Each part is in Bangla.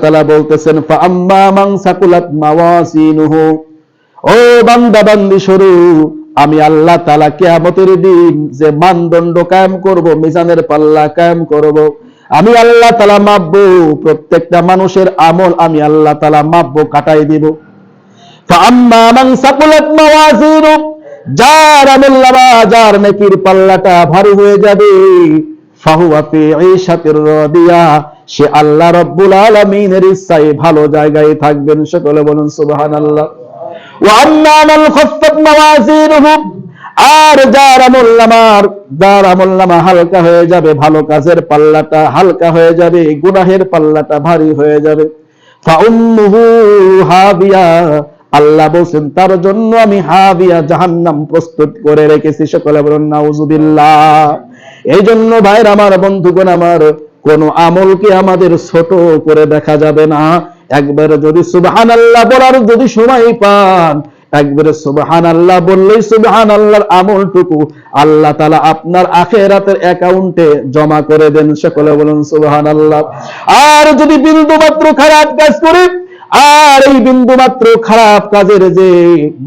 তাআলা বলতেছেন, ফাআম্মা মান সাকুলাত মাওয়াজিনুহু ও বান্দা, বান্দি আমি আল্লাহ তাআলা কিয়ামতের দিন যে মানদণ্ড কায়েম করব, মিজানের পাল্লা কায়েম করব, আমি আল্লাহ তাআলা মাপবো, প্রত্যেকটা মানুষের আমল আমি আল্লাহ তাআলা মাপবো, কাটাই দিব। ফাআম্মা মান সাকুলাত মাওয়াজিনু যার আমল যার নেকির পাল্লাটা ভারী হয়ে যাবে সে আল্লাহ রাব্বুল ইচ্ছায় ভালো জায়গায় থাকবেন সকলে বলুন আর যার যার হালকা হয়ে যাবে, ভালো কাজের পাল্লাটা হালকা হয়ে যাবে, গুনাহের পাল্লাটা ভারী হয়ে যাবে। আল্লাহ বলছেন, তার জন্য আমি হাবিয়া জাহান্নাম প্রস্তুত করে রেখেছি, সকলে বলুন নাউজুবিল্লাহ। এই জন্য ভাইর আমার, বন্ধুগণ আমার, কোন আমলকে আমাদের ছোট করে দেখা যাবে না? একবার যদি সুবহান আল্লাহ বলার যদি সময় পান, একবারে সুবহান আল্লাহ বললেই সুবহান আল্লাহর আমলটুকু আল্লাহ তালা আপনার আখেরাতের অ্যাকাউন্টে জমা করে দেন। সকলে বলুন সুবহান আল্লাহ আর যদি বিন্দু মাত্র খারাপ কাজ করে আর এই বিন্দু মাত্র খারাপ কাজের যে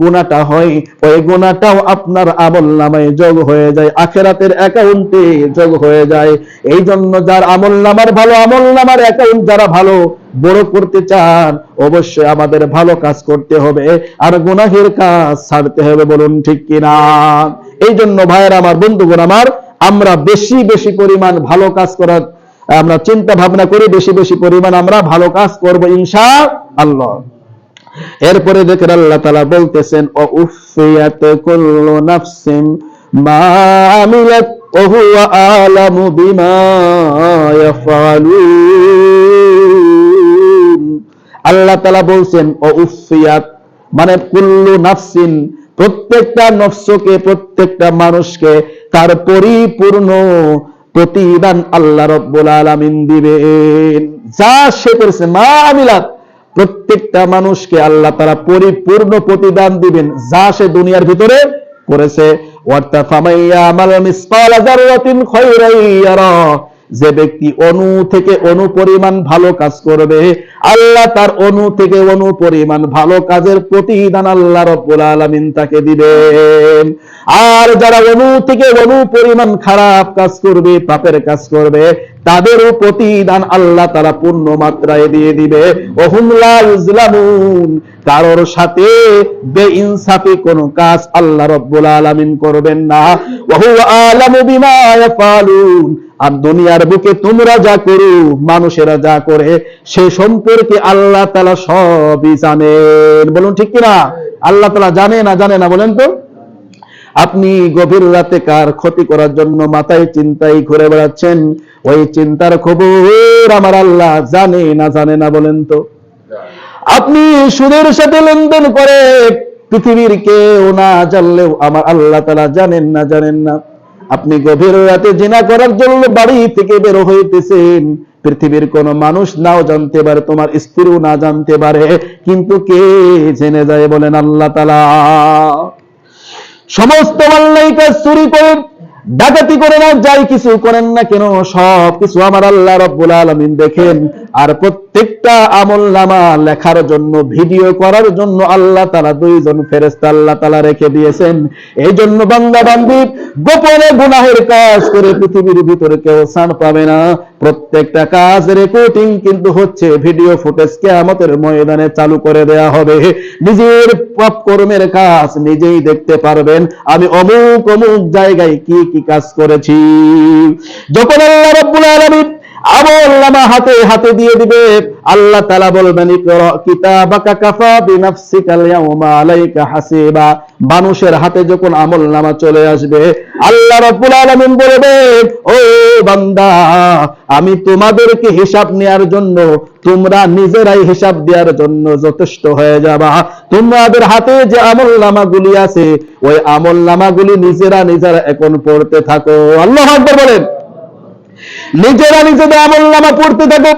গুণাটা হয়, ওই গুণাটাও আপনার আমল নামায় যোগ হয়ে যায়, আখেরাতের অ্যাকাউন্টে যোগ হয়ে যায়। এই জন্য যার আমল নামার ভালো, আমল নামার অ্যাকাউন্ট যারা ভালো, বড় করতে চান, অবশ্যই আমাদের ভালো কাজ করতে হবে। আর গুনাহের কাজ ছাড়তে হবে বলুন ঠিক কিনা? এই জন্য ভাইয়ের, আমার বন্ধুগণ আমার, আমরা বেশি বেশি পরিমাণ ভালো কাজ করার আমরা চিন্তা ভাবনা করি বেশি বেশি পরিমাণ আমরা ভালো কাজ করব ইনশা আল্লাহ এরপরে দেখেন আল্লাহ তালা বলতেছেন ও উফিয়াত কুল্লু নাফসিম মা আমিলাত وهو أعلم بما يفعلون আল্লাহ তালা বলছেন ও উফিয়াত মানে কুল্লু নাফসিন প্রত্যেকটা নফসকে প্রত্যেকটা মানুষকে তার পরিপূর্ণ প্রতিদান আল্লাহ রব্বুল আলামিন দিবেন। যা সে করেছে মা আমিলাত প্রত্যেকটা মানুষকে আল্লাহ তারা পরিপূর্ণ প্রতিদান দিবেন, যা সে দুনিয়ার ভিতরে করেছে। ইয়ারা। যে ব্যক্তি অনু থেকে অনু পরিমাণ ভালো কাজ করবে, আল্লাহ তার অনু থেকে অনু পরিমাণ ভালো কাজের প্রতিদান আল্লাহ রব্বুল আলমিন তাকে দিবেন। আর যারা অনু থেকে অনু পরিমাণ খারাপ কাজ করবে, পাপের কাজ করবে তাদেরও প্রতিদান আল্লাহ তারা পূর্ণ মাত্রায় দিয়ে দিবে। কারোর সাথে বেইনসাফি কোনো কাজ আল্লাহ রব্বুল আলামিন করবেন না। ওহু আলামু বিমা ইয়াফালুন। আর দুনিয়ার বুকে তোমরা যা করো, মানুষেরা যা করে, সে সম্পর্কে আল্লাহ তালা সবই জানেন। বলুন ঠিক কিনা? আল্লাহ তালা জানে না জানে না বলেন তো? আপনি গভীর রাতে কার ক্ষতি করার জন্য মাথায় চিন্তাই ঘুরে বেড়াচ্ছেন? ওই চিন্তার খবর আমার আল্লাহ জানে না জানে না বলেন তো। আপনি সুদের সাথে লেনদেন করে পৃথিবীর কেউ না জানলেও আমার আল্লাহ তালা জানেন না জানেন না। আপনি গভীর রাতে জিনা করার জন্য বাড়ি থেকে বের হইতেছেন। পৃথিবীর কোন মানুষ নাও জানতে পারে, তোমার স্ত্রীও না জানতে পারে। কিন্তু কে জেনে যায় বলেন আল্লাহ তালা সমস্ত মাল্লাইকে চুরি করে, ডাকাতি করে না, যাই কিছু করেন না কেন সব কিছু আমার আল্লাহ রব্বুল আলমিন দেখেন। আর প্রত্যেকটা আমল নামা লেখার জন্য, ভিডিও করার জন্য আল্লাহ তালা দুইজন ফেরেস্তা আল্লাহ তালা রেখে দিয়েছেন। এই জন্য বান্দা বান্দি, গোপনে গুনাহের কাজ করে পৃথিবীর ভিতরে কেউ স্থান পাবে না। প্রত্যেকটা কাজ রেকর্ডিং কিন্তু হচ্ছে ভিডিও ফুটেজ কেয়ামতের ময়দানে চালু করে দেয়া হবে। নিজের পাপ কর্মের কাজ নিজেই দেখতে পারবেন। আমি অমুক অমুক জায়গায় কি কি কাজ করেছি। যখন আল্লাহ রাব্বুল আলামিন আমল হাতে হাতে দিয়ে দিবে। আল্লাহ তালা বলবেন মানুষের হাতে যখন আমল নামা চলে আসবে, আল্লাহ রাব্বুল আলামিন বলবে ও বান্দা, আমি তোমাদেরকে হিসাব নেয়ার জন্য, তোমরা নিজেরাই হিসাব দেওয়ার জন্য যথেষ্ট হয়ে যাবা। তোমাদের হাতে যে আমল নামাগুলি আছে, ওই আমল নামাগুলি নিজেরা নিজেরা এখন পড়তে থাকো। আল্লাহ বলেন। নিজেরা নিজেদের আমল নামা পড়তে থাকো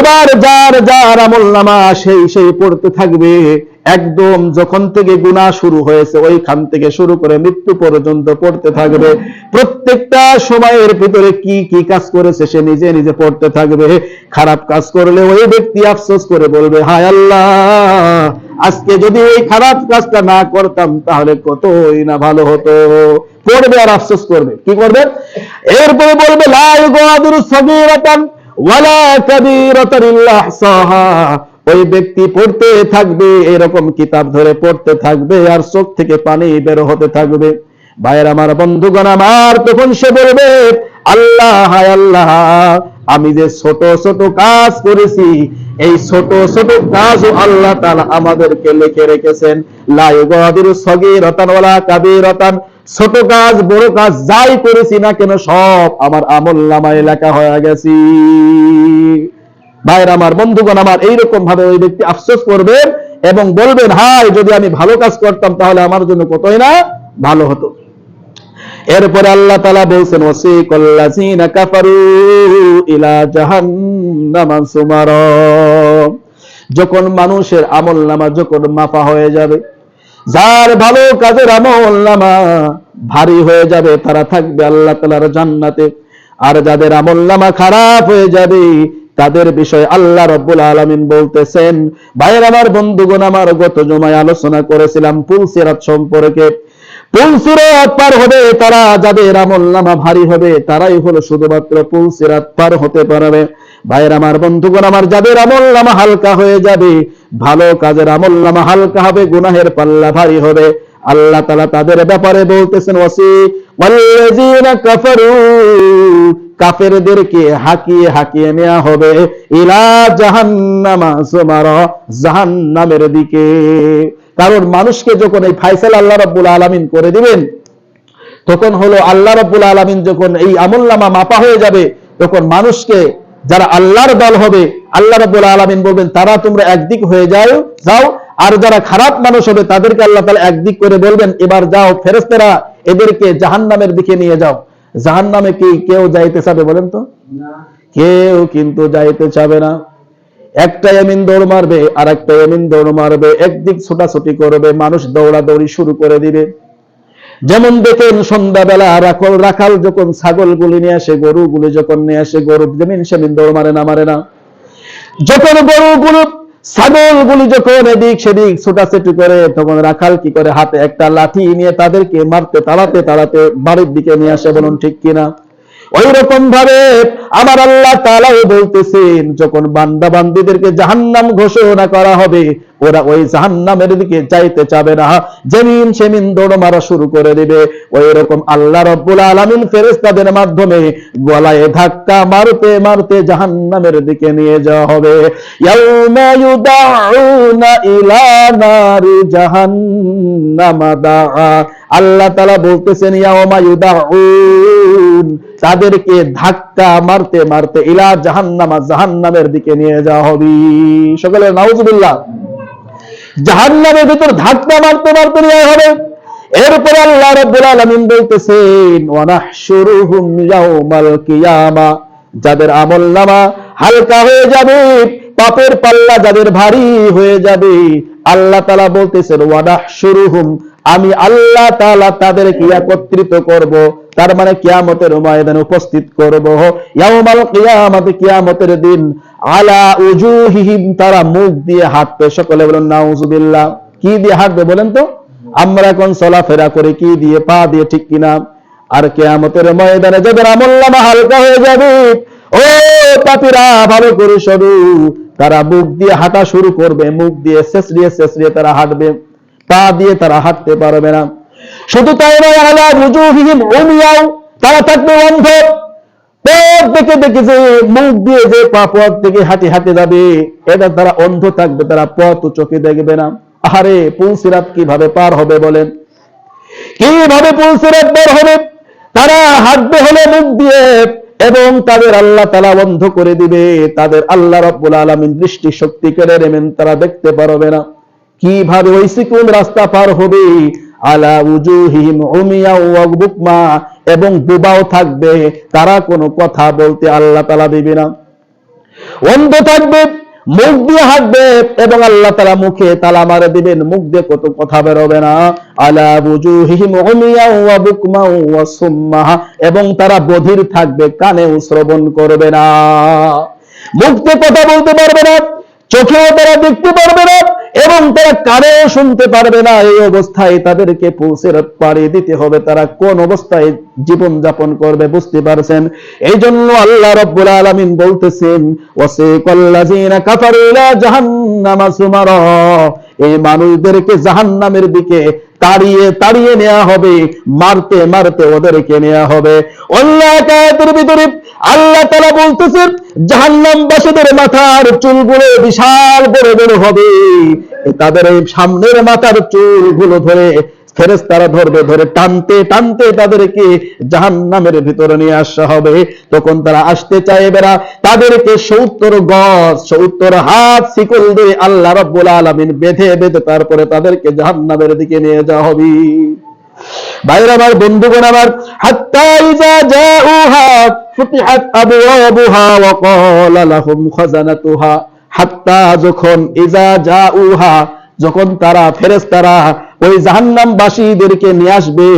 এবার যার যার আমল নামা সেই সেই পড়তে থাকবে। একদম যখন থেকে গুনাহ শুরু হয়েছে, ওইখান থেকে শুরু করে মৃত্যু পর্যন্ত পড়তে থাকবে। প্রত্যেকটা সময়ের ভিতরে কি কি কাজ করেছে সে নিজে নিজে পড়তে থাকবে। খারাপ কাজ করলে ওই ব্যক্তি আফসোস করে বলবে, হায় আল্লাহ, আজকে যদি এই খারাপ কাজটা না করতাম, তাহলে কতই না ভালো হতো। পড়বে আর আফসোস করবে। কি করবে? এরপরে বলবে, লা ইউগাদিরু সগীরাতান। ওই ব্যক্তি পড়তে থাকবে, এরকম কিতাব ধরে পড়তে থাকবে, আর চোখ থেকে পানি বের হতে থাকবে। ভাইয়ের আমার বন্ধুগণ আমার, তখন সে বলবে, আল্লাহ, হায় আল্লাহ, আমি যে ছোট ছোট কাজ করেছি, এই ছোট ছোট কাজ আল্লাহ তাআলা আমাদেরকে লিখে রেখেছেন। লা ইউগাদিরু সগীরাতান ওয়ালা কাবীরাতান। ছোট কাজ, বড় কাজ, যাই করেছি না কেন সব আমার আমল নামায় লেখা হয়ে গেছি। ভাইয়ের আমার, বন্ধুগণ আমার, এইরকম ভাবে ওই ব্যক্তি আফসোস করবেন এবং বলবেন হাই যদি আমি ভালো কাজ করতাম তাহলে আমার জন্য কতই না ভালো হতো। এরপরে আল্লাহ তালা বলছেন ওসিকল্লাযীনা কাফারু ইলা জাহান্নামা সুমারা যখন মানুষের আমল নামা যখন মাফা হয়ে যাবে যার ভালো কাজের আমল নামা ভারী হয়ে যাবে, তারা থাকবে আল্লাহ তালার জান্নাতে। আর যাদের আমল নামা খারাপ হয়ে যাবে, তাদের বিষয়ে আল্লাহ রব্বুল আলমিন বলতেছেন, ভাইয়ের আমার বন্ধুগণ, আমার গত জমায় আলোচনা করেছিলাম পুলসিরাত সম্পর্কে। পুলসিরাত পার হবে, তারা যাদের আমল নামা ভারী হবে, তারাই হলো শুধুমাত্র পুলসিরাত পার হতে পারবে। ভাইয়ের আমার বন্ধুগণ, আমার যাদের আমল নামা হালকা হয়ে যাবে, ভালো কাজের আমল নামা হালকা হবে, গুনাহের পাল্লা ভারী হবে। আল্লাহ তালা তাদের ব্যাপারে বলতেছেন ওসি কাফারু, কাফেরদেরকে হাকিয়ে হাকিয়ে নেওয়া হবে। ইলা জাহান্নামা সুমারা, জাহান্নামের দিকে। কারণ মানুষকে যখন এই ফাইসাল আল্লাহ রাব্বুল আলামিন করে দিবেন, তখন হলো আল্লাহ রাব্বুল আলামিন যখন এই আমলনামা মাপা হয়ে যাবে, তখন মানুষকে যারা আল্লাহর দল হবে আল্লাহ রাব্বুল আলামিন বলবেন তারা তোমরা একদিক হয়ে যাও যাও। আর যারা খারাপ মানুষ হবে তাদেরকে আল্লাহ তাআলা একদিক করে বলবেন এবার যাও ফেরেশতারা এদেরকে জাহান্নামের দিকে নিয়ে যাও। জাহান্নামে কি কেউ যাইতে চাবে বলেন তো? কেউ কিন্তু যাইতে চাবে না। একটা এমিন দৌড় মারবে আর একটা এমিন দৌড় মারবে একদিক ছোটাছুটি করবে মানুষ দৌড়াদৌড়ি শুরু করে দিবে। যেমন দেখেন সন্ধ্যাবেলা রাখল রাখাল যখন ছাগলগুলি নিয়ে আসে, গরুগুলি যখন নিয়ে আসে, গরু যেমিন সেমিন দৌড় মারে না মারে না। যখন গরুগুলো, ছাগলগুলি যখন এদিক সেদিক ছোটাছুটি করে, তখন রাখাল কি করে হাতে একটা লাঠি নিয়ে তাদেরকে মারতে, তাড়াতে তাড়াতে বাড়ির দিকে নিয়ে আসে, বলুন ঠিক কিনা? ওই রকম ভাবে আমার আল্লাহ তাআলাও বলতেছেন, যখন বান্দা বান্দীদেরকে জাহান্নাম ঘোষণা করা হবে ওরা ওই জাহান্নামের দিকে যাইতে চাবে না। জমিন সেমিন দৌড় মারা শুরু করে দিবে। ওই রকম আল্লাহ রব্বুল আলামিন ফেরেশতাদের মাধ্যমে গলায় ধাক্কা মারতে মারতে জাহান্নামের দিকে নিয়ে যাওয়া হবে। আল্লাহ তাআলা বলতেছেন তাদেরকে ধাক্কা মারতে মারতে ইলা জাহান্নামা জাহান্নামের দিকে নিয়ে যাওয়া হবে। সকলে নাউজুবিল্লাহ। জাহান্নামের ভিতর ধাক্কা মারতে মারতে নিয়ে হবে। এরপরে আল্লাহ রব্বুল আলামিন বলতেছেন, ওয়ানাহশুরুহুম ইয়াউমাল কিয়ামা যাদের আমল নামা হালকা হয়ে যাবে, পাপের পাল্লা যাদের ভারী হয়ে যাবে, আল্লাহ তালা বলতেছেন ওয়া নাহশুরুহুম আমি আল্লাহ তাআলা তাদেরকে একত্রিত করব। তার মানে কিয়ামতের ময়দানে উপস্থিত করব। ইয়াউমাল কিয়ামাতে, কিয়ামতের দিন। আলা উজুহিহিম, তারা মুখ দিয়ে হাঁটবে। সকলে বলেন, নাউজুবিল্লাহ। কি দিয়ে হাঁটবে বলেন তো? আমরা এখন চলাফেরা করে, কি দিয়ে, পা দিয়ে, ঠিক কিনা? আর কেয়ামতের ময়দানে যাদের আমল্লামা হালকা হয়ে যাবে, ও পাপিরা, ভালো করে সরু তারা মুখ দিয়ে হাঁটা শুরু করবে, মুখ দিয়ে শেষরিয়ে শেষরিয়ে তারা হাঁটবে। পা দিয়ে তারা হাঁটতে পারবে না। শুধু তাই নয়, আলা তারা থাকবে অন্ধ দেখে দেখে যে মুখ দিয়ে যে পা পথ থেকে হাঁটে যাবে এটা তারা অন্ধ থাকবে, তারা পথ চোখে দেখবে না। পুলসিরাত কীভাবে পার হবে বলেন? কীভাবে পার হবে? তারা হাঁটবে হলে মুখ দিয়ে এবং তাদের আল্লাহ তালা বন্ধ করে দিবে। তাদের আল্লাহ রব্বুল আলমিন দৃষ্টি শক্তি কেড়ে নেবেন, তারা দেখতে পারবে না। কীভাবে ওই সিকুন রাস্তা পার হবে? আলা উজুহিম উমিয়া ওয়া বুকমা এবং বুবাও থাকবে। তারা কোনো কথা বলতে আল্লাহ তালা দিবে না। অন্ধ থাকবে, মুখ দিয়ে হাঁটবে এবং আল্লাহ তালা মুখে তালা মারে দিবেন। মুখ দিয়ে কত কথা বেরোবে না। আলা বুজুহিহিম উমিয়া ওয়া বুকমা ওয়া সুম্মা এবং তারা বধির থাকবে, কানেও শ্রবণ করবে না। মুখ দিয়ে কথা বলতে পারবে না। চোখেও তারা দেখতে পারবে না। এবং তারা কারও শুনতে পারবে না এই অবস্থায় তাদেরকে পৌঁছে পাড়ি দিতে হবে। তারা কোন অবস্থায় জীবন যাপন করবে বুঝতে পারছেন? এই জন্য আল্লাহ রব্বুল আলমিন বলতেছেন ওসে কল্লাজিনা কাফারুলা জাহান্নামা সুমারা। এই মানুষদেরকে জাহান্নামের দিকে তাড়িয়ে তাড়িয়ে নেওয়া হবে, মারতে মারতে ওদেরকে নেওয়া হবে। অন্য কায়াতের ভিতরে আল্লাহ তারা বলতেছেন জাহান্নাম বাসীদের মাথার চুলগুলো বিশাল বড় বড় হবে। তাদের এই সামনের মাথার চুলগুলো ধরে ফেরেস্তারা ধরবে, ধরে টানতে টানতে তাদেরকে জাহান নামের ভিতরে নিয়ে আসা হবে। তখন তারা আসতে চাইবে না। তাদেরকে সত্তর গজ, সত্তর হাত শিকল দিয়ে আল্লাহ রব্বুল আলমিন বেঁধে বেঁধে তারপরে তাদেরকে জাহান নামের দিকে নিয়ে যাওয়া হবে। বাইরে আমার, বন্ধুগণ আমার হাত্তা যখন ইজা জাউহা, যখন তারা ফেরেশতারা ওই জাহান্নামবাসীদেরকে নিয়ে আসবে,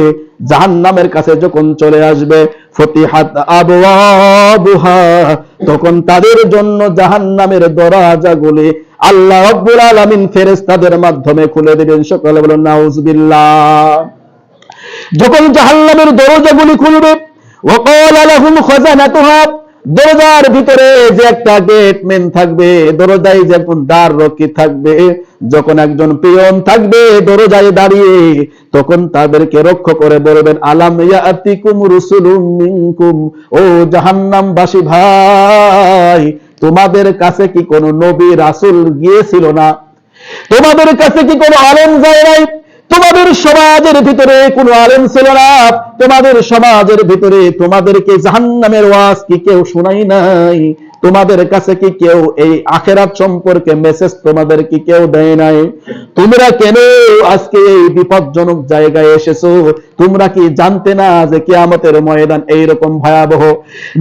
জাহান্নামের কাছে যখন চলে আসবে, ফতিহাত আবওয়াবুহা, তখন তাদের জন্য জাহান্নামের দরজাগুলি আল্লাহ রাব্বুল আলামিন ফেরেশতাদের মাধ্যমে খুলে দিবেন। সকলে বলুন, নাউজুবিল্লাহ। যখন জাহান্নামের দরজাগুলি খুলবে ওয়াকাল লাহুম খাজানাতুহা দরজার ভিতরে যে একটা গেটম্যান থাকবে, দরজায় যখন দ্বার রক্ষী থাকবে, যখন একজন পিয়ন থাকবে দরজায় দাঁড়িয়ে, তখন তাদেরকে রক্ষা করে বলবেন, আলাম ইয়াতিকুম রুসুলুম মিনকুম? ও জাহান্নামবাসী ভাই, তোমাদের কাছে কি কোনো নবী রাসূল গিয়েছিল না? তোমাদের কাছে কি কোনো আলেম যায় নাই? তোমাদের সমাজের ভিতরে কোনো আলেম ছিল না। তোমাদের সমাজের ভিতরে তোমাদেরকে জাহান্নামের ওয়াজ কি কেউ শোনাই নাই? তোমাদের কাছে কি কেউ এই আখেরাত সম্পর্কে মেসেজ তোমাদের কি কেউ দেয় নাই? তোমরা কেন আজকে এই বিপজ্জনক জায়গায় এসেছ? তোমরা কি জানতে না যে কিয়ামতের ময়দান এইরকম ভয়াবহ?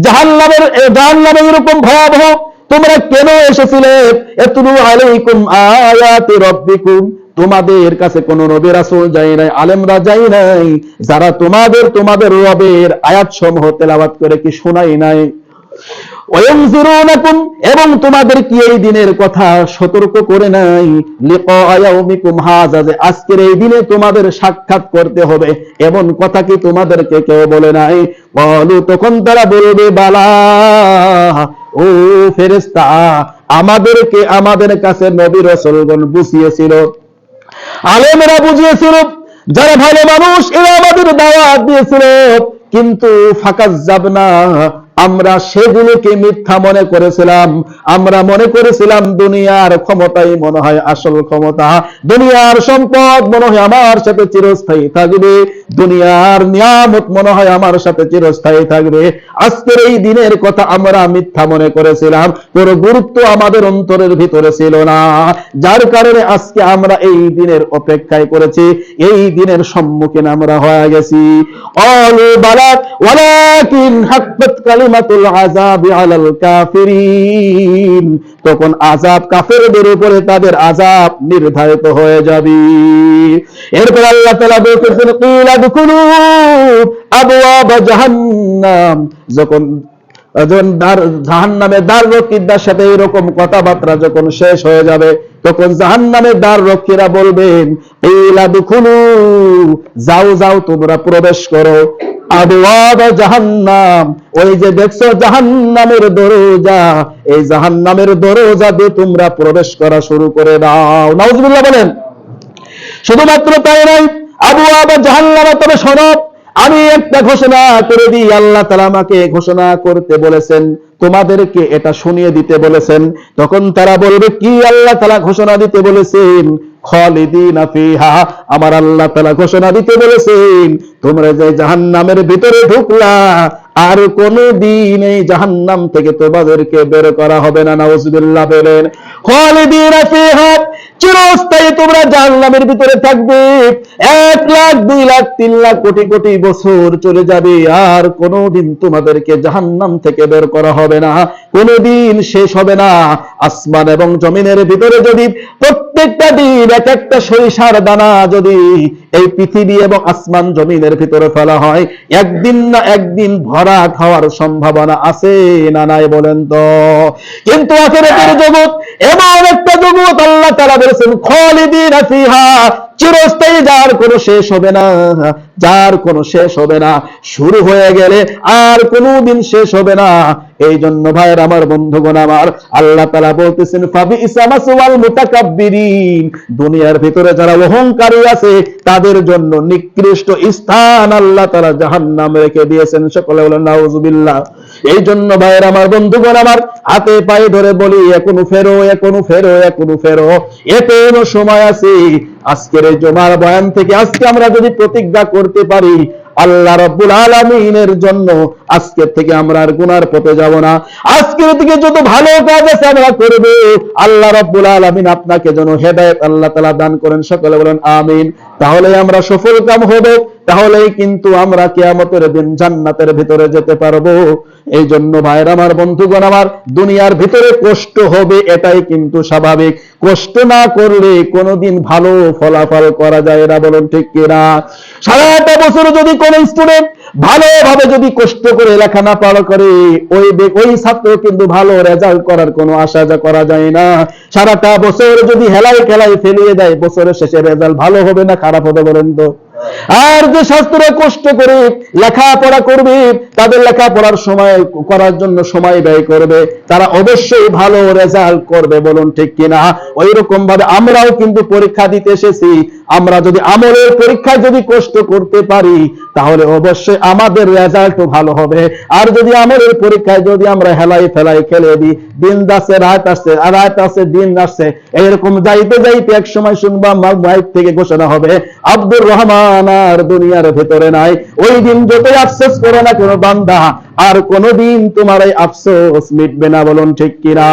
জাহান্নামের জাহান্নাম এইরকম ভয়াবহ? তোমরা কেন এসেছিলে? এতলু আলাইকুম আয়াতি রাব্বিকুম। তোমাদের কাছে কোন নবী রাসূল যায় নাই, আলেমরা যায় নাই। যারা তোমাদের তোমাদের রবের আয়াত সমূহ তেলাওয়াত করে কি শোনাই নাই? এবং তোমাদের কি এই দিনের কথা সতর্ক করে নাই? আজকের এই দিনে তোমাদের সাক্ষাৎ করতে হবে। এমন কথা কি তোমাদেরকে কেউ বলে নাই? বলু তখন তারা বলবে, বালা, ও ফেরেশতা, আমাদেরকে আমাদের কাছে নবী রাসূলগণ বুঝিয়েছিল। আলেমেরা বুঝিয়েছিল যারা ভালো মানুষ এরা আমাদের দাওয়াত দিয়েছিল। কিন্তু ফাঁকা যাব না আমরা সেগুলোকে মিথ্যা মনে করেছিলাম। আমরা মনে করেছিলাম দুনিয়ার ক্ষমতাই মনে হয় আসল ক্ষমতা। দুনিয়ার সম্পদ মনে হয় আমার সাথে চিরস্থায়ী থাকবে। দুনিয়ার নিয়ামত মনে হয় আমার সাথে চিরস্থায়ী থাকবে। আজকের এই দিনের কথা আমরা মিথ্যা মনে করেছিলাম। কোনো গুরুত্ব আমাদের অন্তরের ভিতরে ছিল না। যার কারণে আজকে আমরা এই দিনের অপেক্ষায় করেছি। এই দিনের সম্মুখীন আমরা হয়ে গেছি। অলু বালাত ওয়ালাকিন হাক্কাত কালিমাতুল আযাবি আলাল কাফিরিন। তখন আযাব কাফেরদের উপরে তাদের আযাব নির্ধারিত হয়ে যাবে। এরপর আল্লাহ তাআলা বলতেছেন, কিলা দুকুলু আবওয়াব জাহান্নাম। যখন যখন জাহান নামে দ্বার রক্ষীদের সাথে এরকম কথাবার্তা যখন শেষ হয়ে যাবে, তখন জাহান নামে দ্বার রক্ষীরা বলবেন ইলা দুখুলু, যাও যাও, তোমরা প্রবেশ করো। জাহান্নাম। ওই যে দেখছ জাহান্নামের দরজা, এই জাহান্নামের দরজা দিয়ে তোমরা প্রবেশ করা শুরু করে দাও। বলেন, শুধুমাত্র তাই জাহান্নামা তবে আমি একটা ঘোষণা করে দিই, আল্লাহ তালা আমাকে ঘোষণা করতে বলেছেন, তোমাদেরকে এটা শুনিয়ে দিতে বলেছেন। তখন তারা বলবে, কি আল্লাহ তালা ঘোষণা দিতে বলেছেন? খালিদিনা ফিহা, আমার আল্লাহ তালা ঘোষণা দিতে বলেছেন, তোমরা যে জাহান্নামের ভিতরে ঢুকলা, আর কোনো দিন এই জাহান্নাম থেকে তোমাদেরকে বের করা হবে না, নাউজুবিল্লাহ বলেন। খালিদিনা ফিহা, চিরস্থায়ী তোমরা জাহান্নামের ভিতরে থাকবে, এক লাখ, দুই লাখ, তিন লাখ, কোটি কোটি বছর চলে যাবে, আর কোনোদিন তোমাদেরকে জাহান্নাম থেকে বের করা হবে না কোনোদিন শেষ হবে না, আসমান এবং জমিনের ভিতরে যদি প্রত্যেকটা দিন এক একটা সরিষার দানা যদি এই পৃথিবী এবং আসমান জমিনের ভিতরে ফেলা হয়, একদিন না একদিন ভরা খাওয়ার সম্ভাবনা আছে না নাই বলেন তো? কিন্তু আখেরাতের জগৎ, এমন একটা জগৎ আল্লাহ তারা বলেছেন, খালিদিন ফিহা, চিরস্থায়ী যার কোনো শেষ হবে না। যার কোনো শেষ হবে না। শুরু হয়ে গেলে আর কোনোদিন শেষ হবে না। এই জন্য ভাইয়ের আমার বন্ধুগণ আমার, আল্লাহ তালা বলতেছেন ফাবি ইসামাসওয়াল মুতাকাব্বিরিন। দুনিয়ার ভিতরে যারা অহংকারী আছে, তাদের জন্য নিকৃষ্ট স্থান আল্লাহ তালা জাহান্নাম রেখে দিয়েছেন। সকলে বলেন, নাউজুবিল্লাহ। এই জন্য ভাইয়ের আমার বন্ধুগণ আমার, হাতে পায়ে ধরে বলি, এখনও ফেরো এখনও ফেরো এখনও ফেরো। এখনও সময় আছে। আজকের এই জমার বয়ান থেকে আজকে আমরা যদি প্রতিজ্ঞা করতে পারি। আল্লাহ রব্বুল আলমিনের জন্য আজকের থেকে আমরা আর গুনার পথে যাব না। আজকের থেকে যত ভালো কাজ আছে আমরা করব। আল্লাহ রব্বুল আলমিন আপনাকে যেন হেদায়ত আল্লাহ তালা দান করেন। সকলে বলেন, আমিন। তাহলে আমরা সফল কাম হবে। তাহলেই কিন্তু আমরা কেয়ামতের দিন জান্নাতের ভিতরে যেতে পারব। এই জন্য ভাইয়ের আমার, বন্ধুগণ আমার, দুনিয়ার ভিতরে কষ্ট হবে এটাই কিন্তু স্বাভাবিক। কষ্ট না করলে কোনোদিন ভালো ফলাফল করা যায় না, বলুন ঠিক কিনা? সারাটা বছর যদি কোন স্টুডেন্ট ভালোভাবে যদি কষ্ট করে লেখানা পড়া করে, ওই ওই ছাত্র কিন্তু ভালো রেজাল্ট করার কোনো আশা যা করা যায় না। সারাটা বছর যদি হেলাই খেলাই ফেলিয়ে দেয়, বছরের শেষে রেজাল্ট ভালো হবে না, খারাপ হবে বলেন তো? আর যে শাস্ত্ররা কষ্ট করে লেখাপড়া করবে, তাদের লেখাপড়ার সময় করার জন্য সময় ব্যয় করবে। তারা অবশ্যই ভালো রেজাল্ট করবে, বলুন ঠিক কিনা? ওই রকম ভাবে আমরাও কিন্তু পরীক্ষা দিতে এসেছি। আমরা যদি আমলের পরীক্ষায় যদি কষ্ট করতে পারি, তাহলে অবশ্যই আমাদের রেজাল্টও ভালো হবে। আর যদি আমলের পরীক্ষায় যদি আমরা হেলাই ফেলাই খেলে দিই, দিন যাচ্ছে, রাত আসছে, আর রাত আসছে, দিন আসছে এরকম যাইতে যাইতে এক সময় শুনবা মাইক থেকে ঘোষণা হবে, আব্দুর রহমান। আর দুনিয়ার ভেতরে নাই। ওই দিন যতই আফসোস করো না কোনো বান্দা, আর কোনোদিন তোমার এই আফসোস মিটবে না, বলুন ঠিক কিনা?